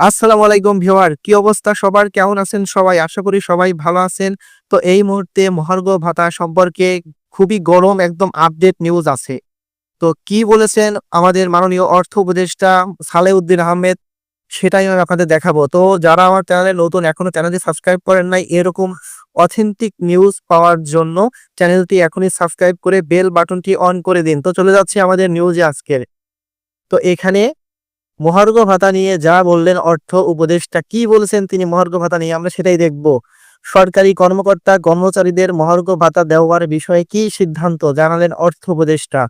আসসালামু আলাইকুম ভিউয়ার, কি অবস্থা সবার? কেমন আছেন সবাই? আশা করি সবাই ভালো আছেন। তো এই মুহূর্তে মহার্ঘ ভাতা সম্পর্কে খুবই গরম একদম আপডেট নিউজ আছে। তো কি বলেছেন আমাদের মাননীয় অর্থ উপদেষ্টা সালেউদ্দিন আহমেদ? সেটাই আমি আপনাদের দেখাবো। তো যারা আমার চ্যানেলে নতুন, এখনও চ্যানেলটি সাবস্ক্রাইব করেন নাই, এরকম অথেন্টিক নিউজ পাওয়ার জন্য চ্যানেলটি এখনই সাবস্ক্রাইব করে বেল বাটনটি অন করে দিন। তো চলে যাচ্ছে আমাদের নিউজে আজকের। তো এখানে মহার্ঘ ভাতা নিয়ে যা বললেন, অর্থ, উপদেষ্টা কি বলেছেন তিনি মহার্ঘ ভাতা নিয়ে, আমরা সেটাই দেখব। সরকারি কর্মকর্তা, কর্মচারীদের মহার্ঘ ভাতা দেওয়ার বিষয়ে কি সিদ্ধান্ত? জানালেন অর্থ উপদেষ্টা।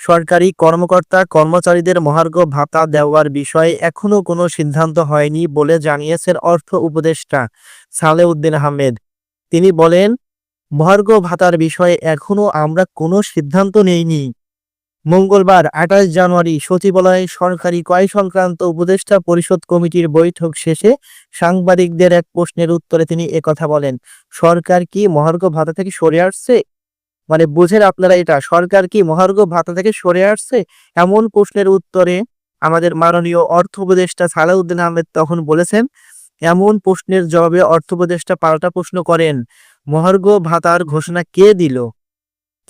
সরকারি কর্মকর্তা, কর্মচারীদের মহার্ঘ ভাতা দেওয়ার বিষয়ে এখনও কোনো সিদ্ধান্ত হয়নি বলে জানিয়েছেন অর্থ উপদেষ্টা সালেউদ্দিন আহমেদ। তিনি বলেন, মহার্ঘ ভাতার বিষয়ে এখনও আমরা কোনো সিদ্ধান্ত নেইনি। মঙ্গলবার আঠাশ জানুয়ারি সচিবালয়ে সরকারি ক্রয় সংক্রান্ত উপদেষ্টা পরিষদ কমিটির বৈঠক শেষে সাংবাদিকদের এক প্রশ্নের উত্তরে তিনি একথা বলেন, সরকার কি মহার্ঘ ভাতা থেকে সরে আসছে? মানে বুঝেন আপনারা এটা, সরকার কি মহার্ঘ ভাতা থেকে সরে আসছে? এমন প্রশ্নের উত্তরে আমাদের মাননীয় অর্থ উপদেষ্টা সালাউদ্দিন আহমেদ তখন বলেছেন, এমন প্রশ্নের জবাবে অর্থ উপদেষ্টা পাল্টা প্রশ্ন করেন, মহার্ঘ ভাতার ঘোষণা কে দিল?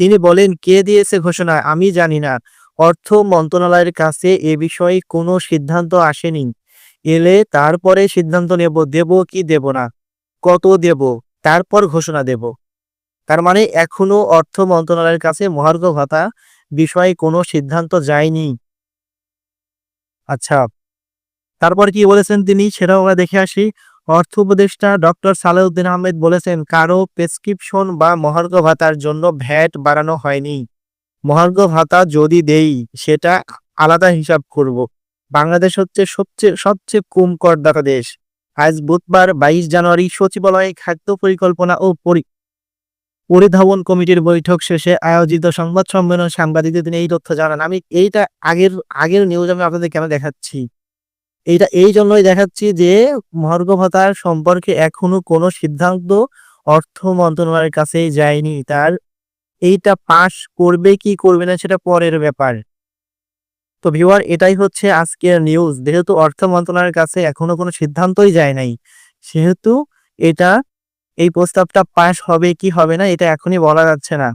তিনি বলেন, কে দিয়েছে ঘোষণা? আমি জানি না। অর্থ মন্ত্রণালয়ের কাছে এ বিষয়ে কোনো সিদ্ধান্ত আসেনি। এলে তারপরে সিদ্ধান্ত নেব, দেব কি দেব না, কত দেব, তারপর ঘোষণা দেব। তার মানে এখনও অর্থ মন্ত্রণালয়ের কাছে মহার্ঘ ভাতা বিষয়ে কোনো সিদ্ধান্ত যায়নি। আচ্ছা তারপর কি বলেছেন তিনি? সেটাও আমরা দেখে আসি। অর্থ উপদেষ্টা ডক্টর সালেউদ্দিন আহমেদ বলেছেন কারও প্রেসক্রিপশন বা মহার্ঘ ভাতার জন্য ভ্যাট বাড়ানো হয়নি। মহার্ঘ ভাতা যদি দেই, সেটা আলাদা হিসাব করব। বাংলাদেশ হচ্ছে সবচেয়ে সবচেয়ে কম করদাতা দেশ। আজ বুধবার বাইশ জানুয়ারি সচিবালয়ে খাদ্য পরিকল্পনা ও পরি, পরিধাবন কমিটির বৈঠক শেষে আয়োজিত সংবাদ সম্মেলন সাংবাদিকদের তিনি এই তথ্য জানান। আমি এইটা আগের আগের নিউজ আমি আপনাদের কেন দেখাচ্ছি? এইটা, এই জন্যই দেখাচ্ছি যে মহার্ঘ ভাতার সম্পর্কে এখনও কোনো সিদ্ধান্ত অর্থ মন্ত্রণালয়ের কাছেই যায়নি। তার এইটা পাশ করবে কি করবে না সেটা পরের ব্যাপার। তো ভিউয়ার এটাই হচ্ছে আজকের নিউজ যেহেতু অর্থ মন্ত্রণালয়ের কাছে এখনও কোনো সিদ্ধান্তই যায় নাই, সেহেতু এটা, এই প্রস্তাবটা পাশ হবে কি হবে না এটা এখনই বলা যাচ্ছে না।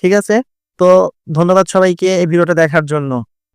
ঠিক আছে? তো ধন্যবাদ সবাইকে এই ভিডিওটা দেখার জন্য।